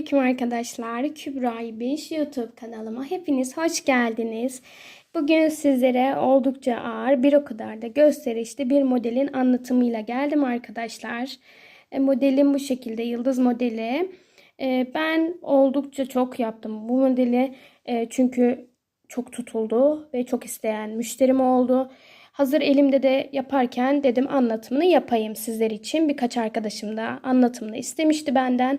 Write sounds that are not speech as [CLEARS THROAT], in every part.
Selamünaleyküm arkadaşlar. Kübra İbiş YouTube kanalıma hepiniz hoş geldiniz. Bugün sizlere oldukça ağır bir o kadar da gösterişli bir modelin anlatımıyla geldim arkadaşlar. E, modelim bu şekilde yıldız modeli. E, ben oldukça çok yaptım bu modeli E, çünkü çok tutuldu ve çok isteyen müşterim oldu. Hazır elimde de yaparken dedim anlatımını yapayım sizler için. Birkaç arkadaşım da anlatımını istemişti benden.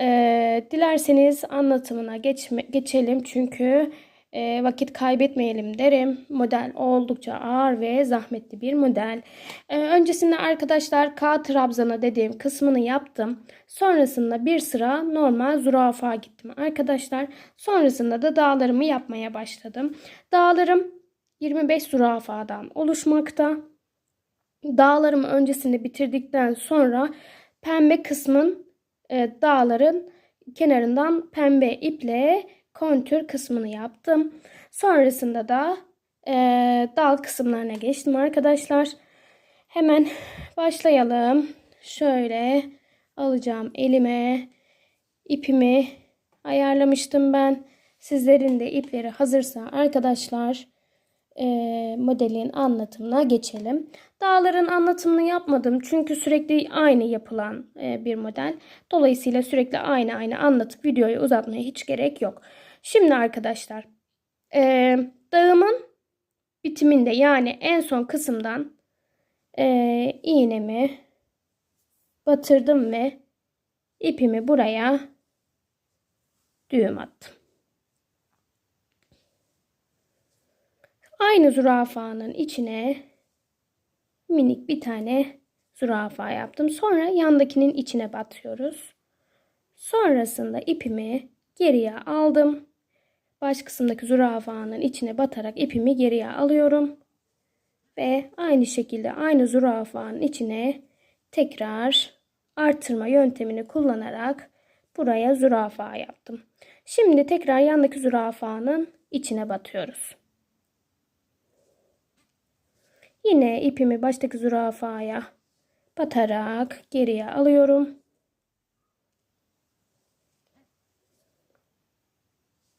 Ee, dilerseniz anlatımına geçme, geçelim çünkü e, vakit kaybetmeyelim derim. Model oldukça ağır ve zahmetli bir model. Ee, öncesinde arkadaşlar K trabzanı dediğim kısmını yaptım. Sonrasında bir sıra normal zürafa gittim arkadaşlar. Sonrasında da dağlarımı yapmaya başladım. Dağlarım 25 zürafadan oluşmakta. Dağlarımı öncesinde bitirdikten sonra pembe kısmın dağların kenarından pembe iple kontür kısmını yaptım. Sonrasında da e, dal kısımlarına geçtim arkadaşlar. Hemen başlayalım. Şöyle alacağım elime ipimi ayarlamıştım ben. Sizlerin de ipleri hazırsa arkadaşlar e, modelin anlatımına geçelim. Dağların anlatımını yapmadım çünkü sürekli aynı yapılan e, bir model. Dolayısıyla sürekli aynı aynı anlatıp videoyu uzatmaya hiç gerek yok. Şimdi arkadaşlar e, dağımın bitiminde yani en son kısımdan e, iğnemi batırdım ve ipimi buraya düğüm attım. Aynı zürafanın içine minik bir tane zürafa yaptım. Sonra yandakinin içine batıyoruz. Sonrasında ipimi geriye aldım. Baş kısımdaki zürafanın içine batarak ipimi geriye alıyorum. Ve aynı şekilde aynı zürafanın içine tekrar artırma yöntemini kullanarak buraya zürafa yaptım. Şimdi tekrar yandaki zürafanın içine batıyoruz. Yine ipimi baştaki zürafaya batarak geriye alıyorum.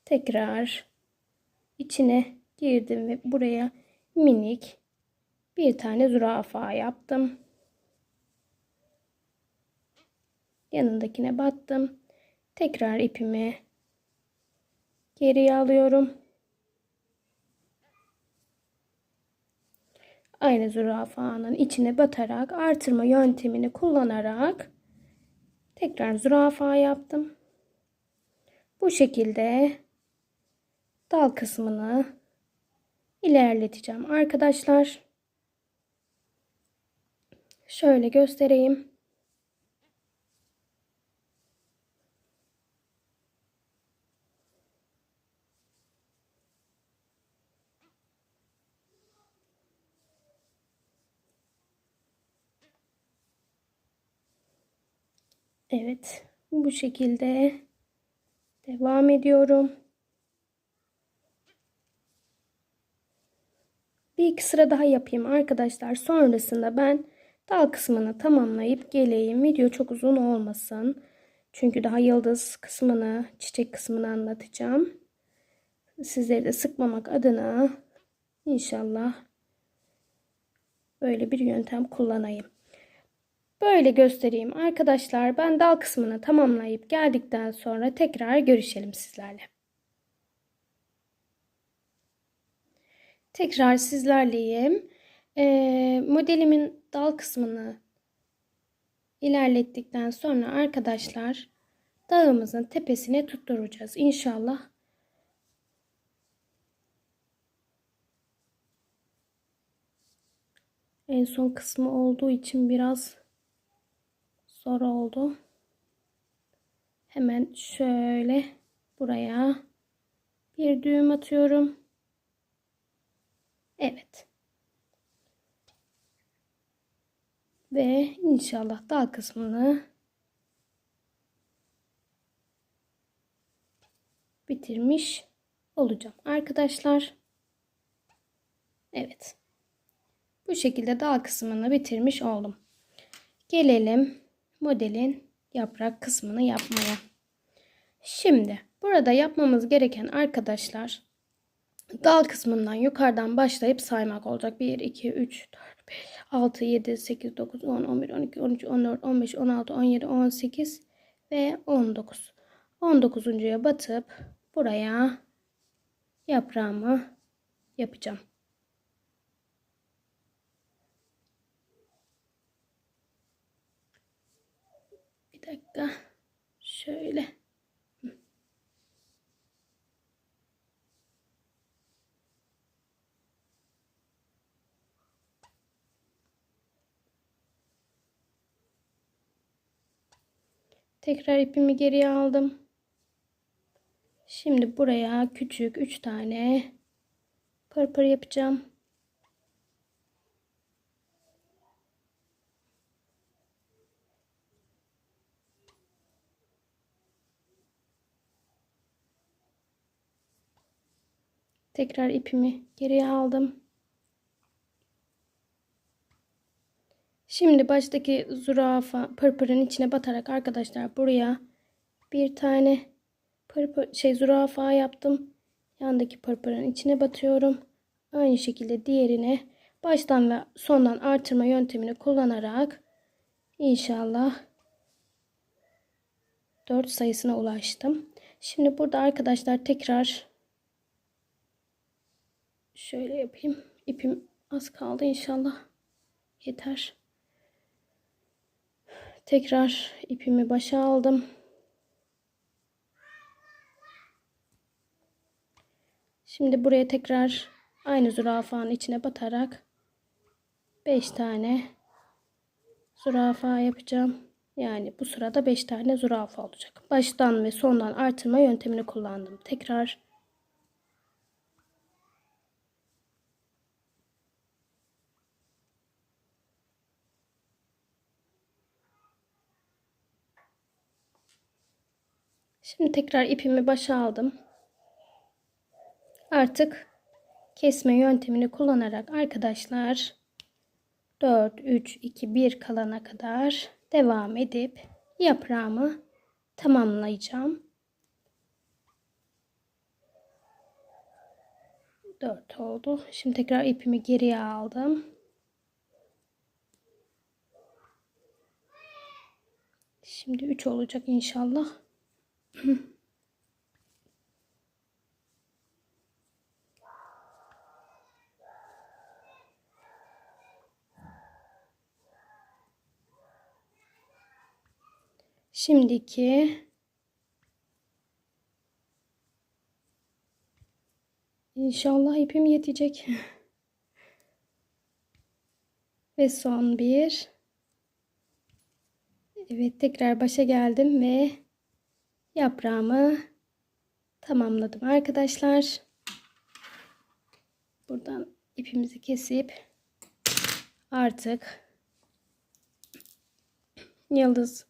Tekrar içine girdim ve buraya minik bir tane zürafa yaptım. Yanındakine battım. Tekrar ipimi geriye alıyorum. Aynı zürafanın içine batarak artırma yöntemini kullanarak tekrar zürafa yaptım. Bu şekilde dal kısmını ilerleteceğim arkadaşlar. Şöyle göstereyim. Evet. Bu şekilde devam ediyorum. Bir iki sıra daha yapayım arkadaşlar. Sonrasında ben dal kısmını tamamlayıp geleyim. Video çok uzun olmasın. Çünkü daha yıldız kısmını, çiçek kısmını anlatacağım. Sizleri de sıkmamak adına inşallah böyle bir yöntem kullanayım. Böyle göstereyim arkadaşlar. Ben dal kısmını tamamlayıp geldikten sonra tekrar görüşelim sizlerle. Tekrar sizlerleyim. Ee, modelimin dal kısmını ilerlettikten sonra arkadaşlar dağımızın tepesine tutturacağız. İnşallah en son kısmı olduğu için biraz zor oldu. Hemen şöyle buraya bir düğüm atıyorum. Evet. Ve inşallah dal kısmını bitirmiş olacağım arkadaşlar. Evet. Bu şekilde dal kısmını bitirmiş oldum. Gelelim modelin yaprak kısmını yapmaya. Şimdi burada yapmamız gereken arkadaşlar dal kısmından yukarıdan başlayıp saymak olacak. 1, 2, 3, 4, 5, 6, 7, 8, 9, 10, 11, 12, 13, 14, 15, 16, 17, 18 ve 19. 19.ya batıp buraya yaprağımı yapacağım. Dakika. Şöyle. Tekrar ipimi geriye aldım. Şimdi buraya küçük 3 tane pırpır yapacağım. Tekrar ipimi geriye aldım. Şimdi baştaki zürafa pırpırın içine batarak arkadaşlar buraya bir tane pırpır şey zürafa yaptım. Yandaki pırpırın içine batıyorum. Aynı şekilde diğerine baştan ve sondan artırma yöntemini kullanarak inşallah 4 sayısına ulaştım. Şimdi burada arkadaşlar tekrar şöyle yapayım. İpim az kaldı inşallah. Yeter. Tekrar ipimi başa aldım. Şimdi buraya tekrar aynı zürafanın içine batarak 5 tane zürafa yapacağım. Yani bu sırada 5 tane zürafa olacak. Baştan ve sondan artırma yöntemini kullandım. Tekrar Şimdi tekrar ipimi başa aldım. Artık kesme yöntemini kullanarak arkadaşlar 4, 3, 2, 1 kalana kadar devam edip yaprağımı tamamlayacağım. 4 oldu. Şimdi tekrar ipimi geriye aldım. Şimdi 3 olacak inşallah. [CLEARS THROAT] Şimdiki İnşallah ipim yetecek. [LAUGHS] Ve son bir. Evet tekrar başa geldim ve yaprağımı tamamladım arkadaşlar. Buradan ipimizi kesip artık yıldız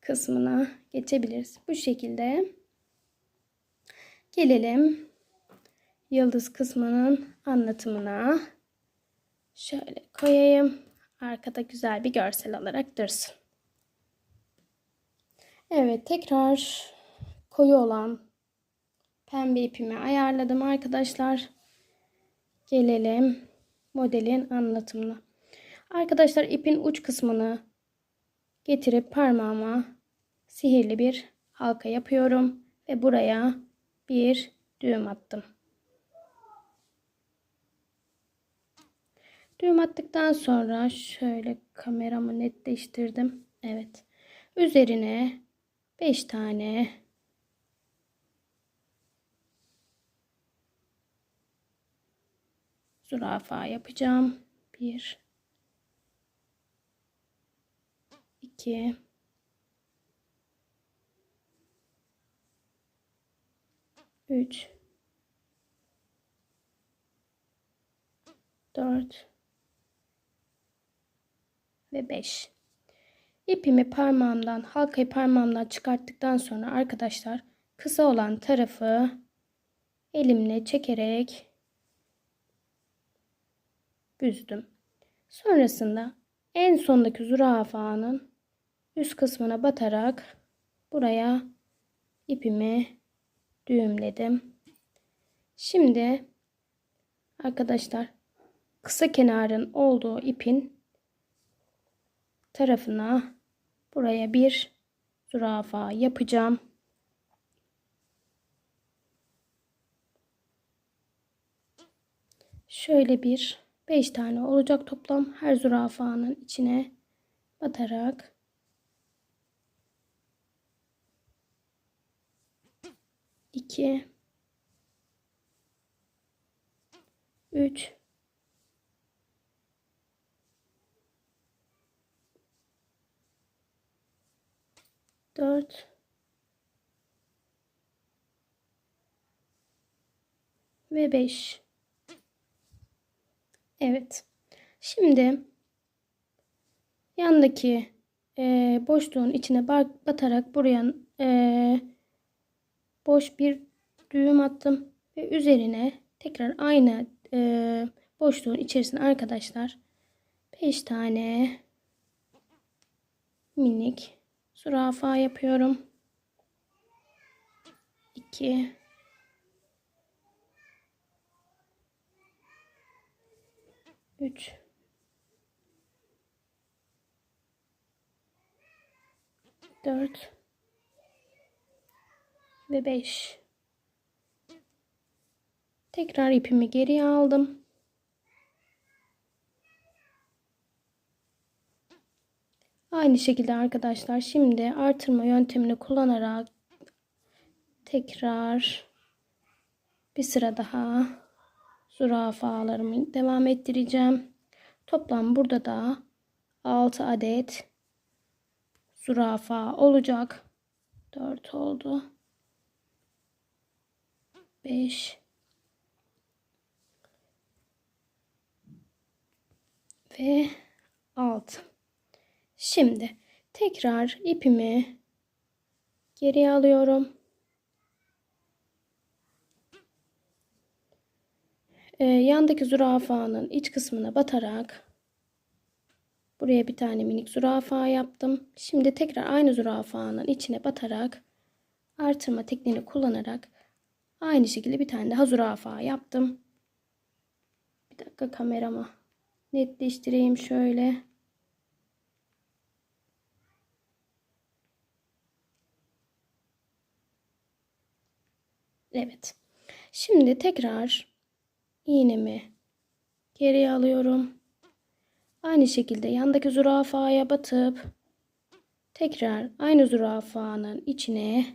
kısmına geçebiliriz. Bu şekilde gelelim yıldız kısmının anlatımına. Şöyle koyayım. Arkada güzel bir görsel olarak dursun. Evet tekrar koyu olan pembe ipimi ayarladım arkadaşlar. Gelelim modelin anlatımına. Arkadaşlar ipin uç kısmını getirip parmağıma sihirli bir halka yapıyorum ve buraya bir düğüm attım. Düğüm attıktan sonra şöyle kameramı netleştirdim. Evet. Üzerine 5 tane. Zürafa yapacağım. 1 2 3 4 ve 5 İpimi parmağımdan, halkayı parmağımdan çıkarttıktan sonra arkadaşlar kısa olan tarafı elimle çekerek büzdüm. Sonrasında en sondaki zürafanın üst kısmına batarak buraya ipimi düğümledim. Şimdi arkadaşlar kısa kenarın olduğu ipin tarafına buraya bir zürafa yapacağım. Şöyle bir 5 tane olacak toplam her zürafanın içine batarak. İki. Üç dört ve beş. Evet. Şimdi yandaki e, boşluğun içine batarak buraya e, boş bir düğüm attım ve üzerine tekrar aynı e, boşluğun içerisine arkadaşlar 5 tane minik zürafa yapıyorum. 2 3 4 ve 5 tekrar ipimi geriye aldım aynı şekilde arkadaşlar şimdi artırma yöntemini kullanarak tekrar bir sıra daha zürafalarımı devam ettireceğim. Toplam burada da 6 adet zürafa olacak. 4 oldu. 5 ve 6. Şimdi tekrar ipimi geriye alıyorum. e, yandaki zürafanın iç kısmına batarak buraya bir tane minik zürafa yaptım. Şimdi tekrar aynı zürafanın içine batarak artırma tekniğini kullanarak aynı şekilde bir tane daha zürafa yaptım. Bir dakika kamerama netleştireyim şöyle. Evet. Şimdi tekrar iğnemi geriye alıyorum. Aynı şekilde yandaki zürafaya batıp tekrar aynı zürafanın içine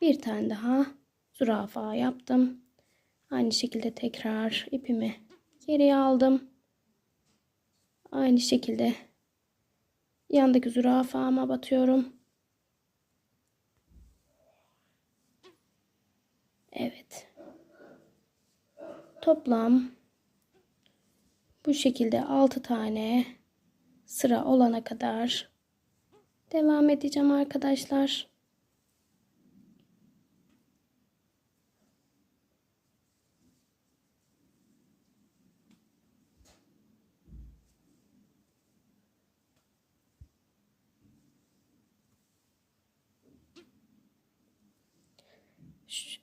bir tane daha zürafa yaptım. Aynı şekilde tekrar ipimi geriye aldım. Aynı şekilde yandaki zürafama batıyorum. Evet. Toplam bu şekilde 6 tane sıra olana kadar devam edeceğim arkadaşlar.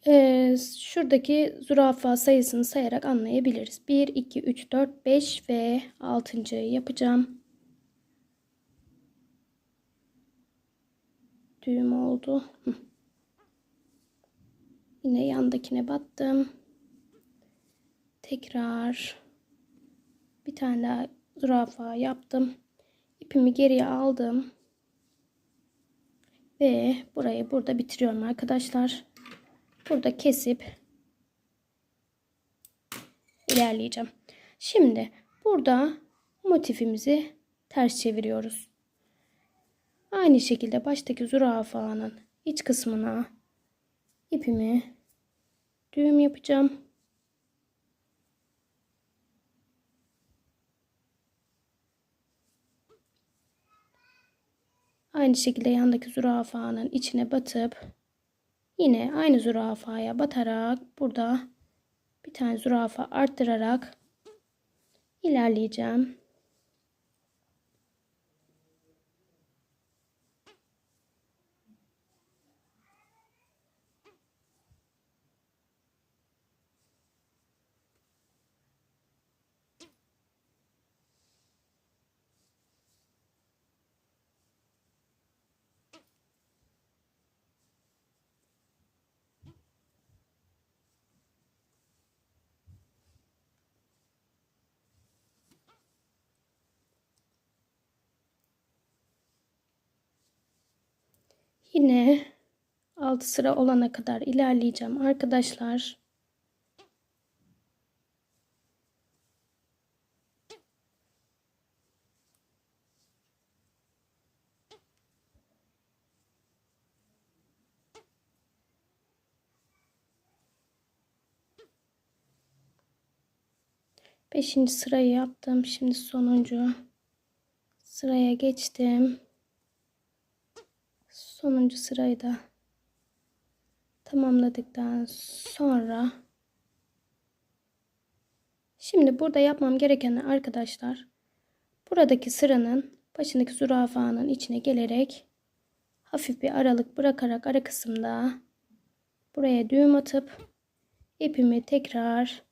E, şuradaki zürafa sayısını sayarak anlayabiliriz. 1, 2, 3, 4, 5 ve 6. yapacağım. Düğüm oldu. Yine yandakine battım. Tekrar bir tane daha zürafa yaptım. İpimi geriye aldım. Ve burayı burada bitiriyorum arkadaşlar. Burada kesip ilerleyeceğim. Şimdi burada motifimizi ters çeviriyoruz. Aynı şekilde baştaki zürafanın iç kısmına ipimi düğüm yapacağım. Aynı şekilde yandaki zürafanın içine batıp Yine aynı zürafaya batarak burada bir tane zürafa arttırarak ilerleyeceğim. Yine 6 sıra olana kadar ilerleyeceğim arkadaşlar. Beşinci sırayı yaptım. Şimdi sonuncu sıraya geçtim. Sonuncu sırayı da tamamladıktan sonra şimdi burada yapmam gereken arkadaşlar buradaki sıranın başındaki zürafanın içine gelerek hafif bir aralık bırakarak ara kısımda buraya düğüm atıp ipimi tekrar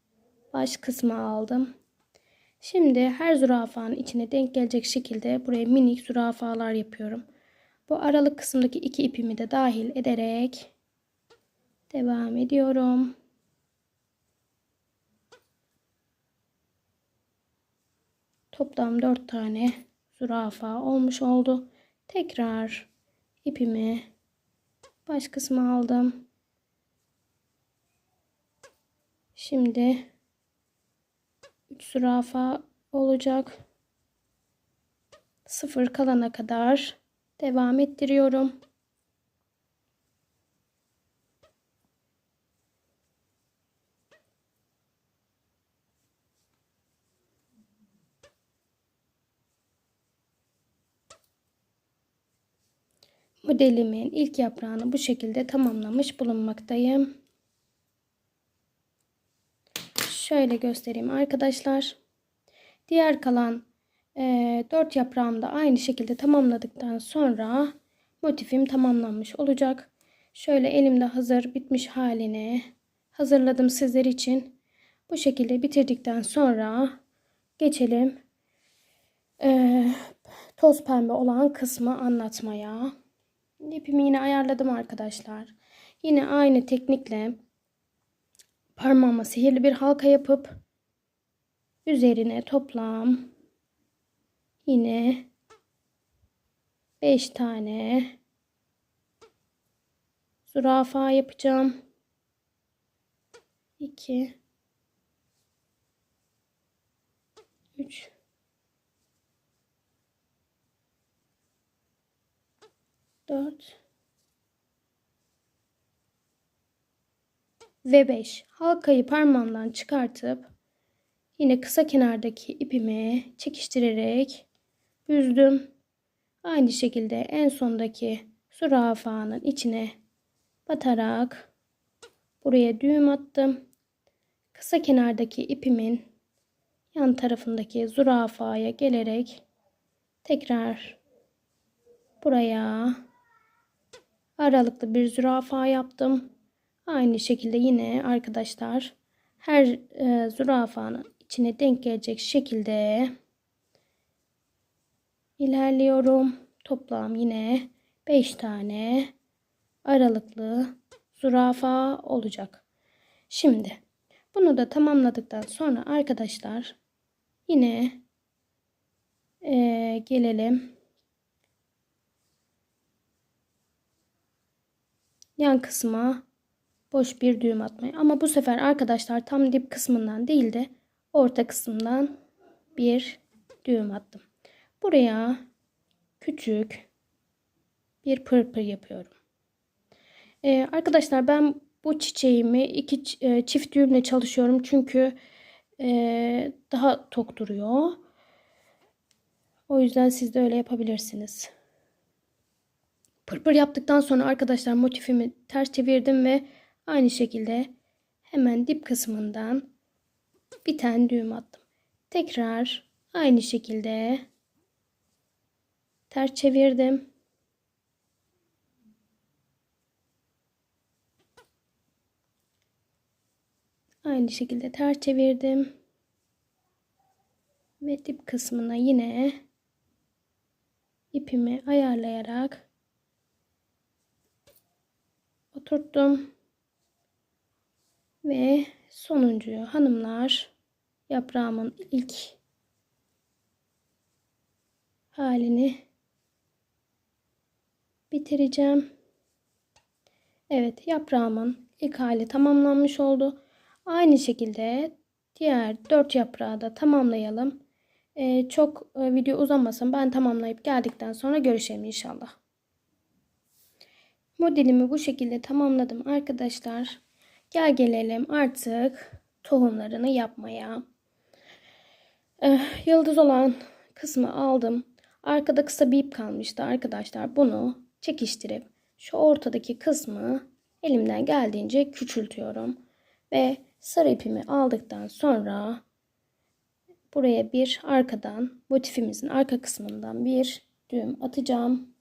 baş kısma aldım. Şimdi her zürafanın içine denk gelecek şekilde buraya minik zürafalar yapıyorum. Bu aralık kısımdaki iki ipimi de dahil ederek devam ediyorum. Toplam 4 tane zürafa olmuş oldu. Tekrar ipimi baş kısma aldım. Şimdi 3 zürafa olacak. Sıfır kalana kadar devam ettiriyorum. Modelimin ilk yaprağını bu şekilde tamamlamış bulunmaktayım. Şöyle göstereyim arkadaşlar. Diğer kalan e, 4 yaprağımı da aynı şekilde tamamladıktan sonra motifim tamamlanmış olacak. Şöyle elimde hazır bitmiş halini hazırladım sizler için. Bu şekilde bitirdikten sonra geçelim e, toz pembe olan kısmı anlatmaya. İpimi yine ayarladım arkadaşlar. Yine aynı teknikle parmağıma sihirli bir halka yapıp üzerine toplam yine 5 tane zürafa yapacağım. 2 3 4 ve 5 halkayı parmağımdan çıkartıp yine kısa kenardaki ipimi çekiştirerek büzdüm. Aynı şekilde en sondaki zürafanın içine batarak buraya düğüm attım. Kısa kenardaki ipimin yan tarafındaki zürafaya gelerek tekrar buraya aralıklı bir zürafa yaptım. Aynı şekilde yine arkadaşlar her e, zürafanın içine denk gelecek şekilde ilerliyorum. Toplam yine 5 tane aralıklı zürafa olacak. Şimdi bunu da tamamladıktan sonra arkadaşlar yine e, gelelim yan kısma boş bir düğüm atmayı. Ama bu sefer arkadaşlar tam dip kısmından değil de orta kısımdan bir düğüm attım. Buraya küçük bir pırpır yapıyorum. Ee, arkadaşlar ben bu çiçeğimi iki e, çift düğümle çalışıyorum. Çünkü e, daha tok duruyor. O yüzden siz de öyle yapabilirsiniz. Pırpır yaptıktan sonra arkadaşlar motifimi ters çevirdim ve Aynı şekilde hemen dip kısmından bir tane düğüm attım. Tekrar aynı şekilde ters çevirdim. Aynı şekilde ters çevirdim. Ve dip kısmına yine ipimi ayarlayarak oturttum. Ve sonuncuyu hanımlar yaprağımın ilk halini bitireceğim. Evet yaprağımın ilk hali tamamlanmış oldu. Aynı şekilde diğer dört yaprağı da tamamlayalım. Ee, çok e, video uzamasın. Ben tamamlayıp geldikten sonra görüşelim inşallah. Modelimi bu şekilde tamamladım arkadaşlar. Gel gelelim artık tohumlarını yapmaya. Ee, yıldız olan kısmı aldım. Arkada kısa bir ip kalmıştı arkadaşlar. Bunu çekiştirip şu ortadaki kısmı elimden geldiğince küçültüyorum. Ve sarı ipimi aldıktan sonra buraya bir arkadan motifimizin arka kısmından bir düğüm atacağım.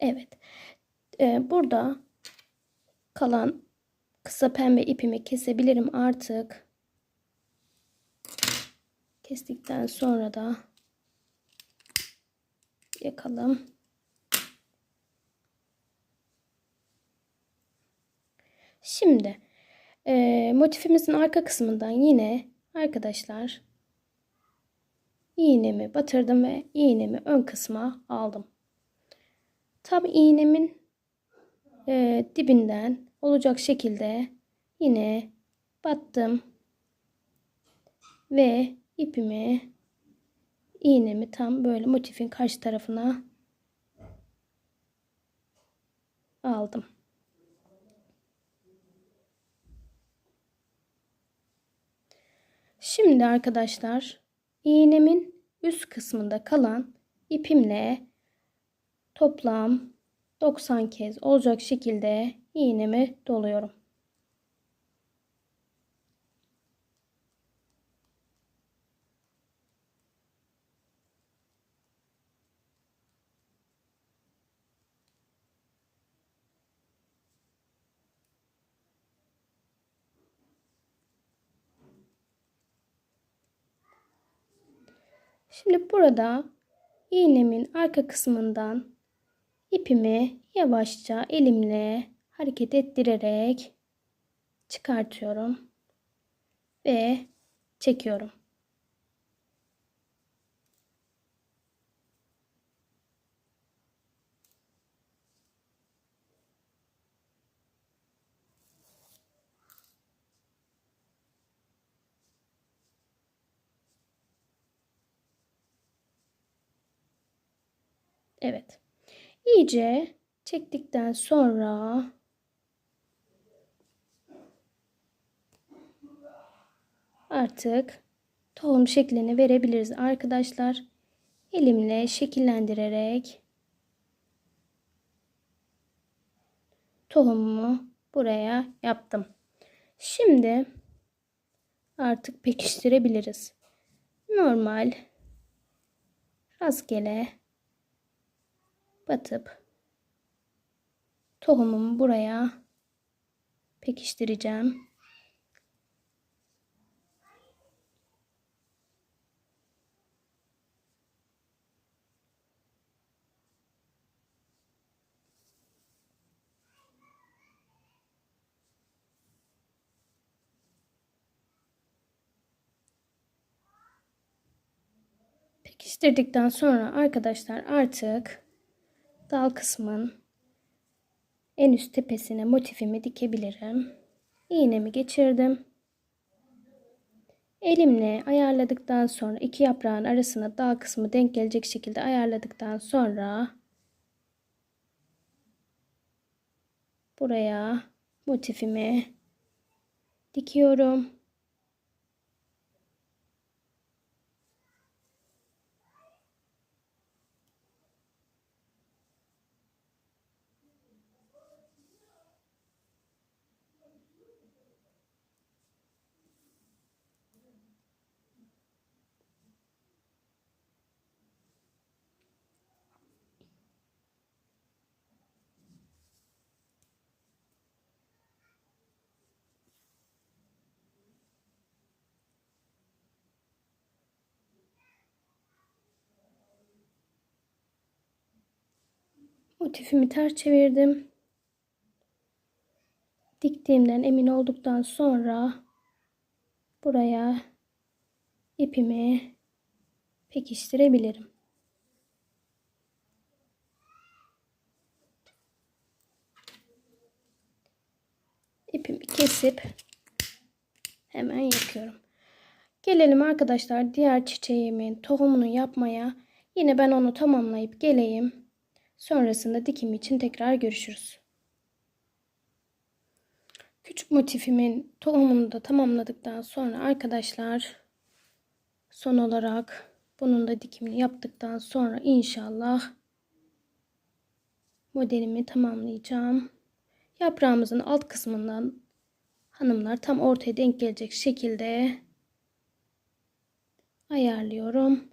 Evet. Ee, burada kalan kısa pembe ipimi kesebilirim artık. Kestikten sonra da yakalım. Şimdi e, motifimizin arka kısmından yine arkadaşlar iğnemi batırdım ve iğnemi ön kısma aldım. Tam iğnemin e, dibinden olacak şekilde yine battım ve ipimi iğnemi tam böyle motifin karşı tarafına aldım. Şimdi arkadaşlar iğnemin üst kısmında kalan ipimle toplam 90 kez olacak şekilde iğnemi doluyorum. Şimdi burada iğnemin arka kısmından ipimi yavaşça elimle hareket ettirerek çıkartıyorum ve çekiyorum. Evet. İyice çektikten sonra artık tohum şeklini verebiliriz arkadaşlar. Elimle şekillendirerek tohumumu buraya yaptım. Şimdi artık pekiştirebiliriz. Normal rastgele batıp tohumumu buraya pekiştireceğim. Pekiştirdikten sonra arkadaşlar artık dal kısmın en üst tepesine motifimi dikebilirim. İğnemi geçirdim. Elimle ayarladıktan sonra iki yaprağın arasına dal kısmı denk gelecek şekilde ayarladıktan sonra buraya motifimi dikiyorum. Motifimi ters çevirdim. Diktiğimden emin olduktan sonra buraya ipimi pekiştirebilirim. İpimi kesip hemen yakıyorum. Gelelim arkadaşlar diğer çiçeğimin tohumunu yapmaya. Yine ben onu tamamlayıp geleyim. Sonrasında dikim için tekrar görüşürüz. Küçük motifimin tohumunu da tamamladıktan sonra arkadaşlar son olarak bunun da dikimini yaptıktan sonra inşallah modelimi tamamlayacağım. Yaprağımızın alt kısmından hanımlar tam ortaya denk gelecek şekilde ayarlıyorum.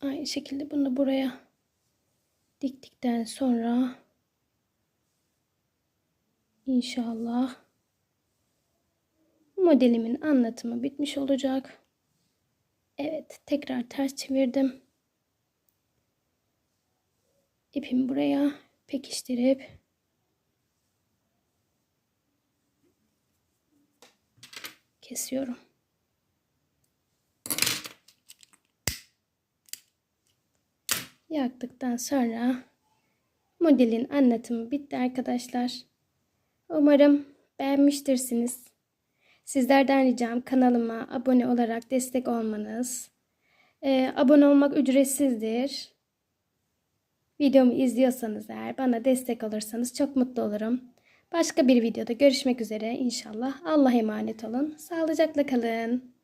Aynı şekilde bunu buraya diktikten sonra inşallah modelimin anlatımı bitmiş olacak. Evet, tekrar ters çevirdim. İpimi buraya pekiştirip kesiyorum. Yaktıktan sonra modelin anlatımı bitti arkadaşlar. Umarım beğenmiştirsiniz. Sizlerden ricam kanalıma abone olarak destek olmanız. Ee, abone olmak ücretsizdir. Videomu izliyorsanız eğer bana destek olursanız çok mutlu olurum. Başka bir videoda görüşmek üzere inşallah. Allah'a emanet olun. Sağlıcakla kalın.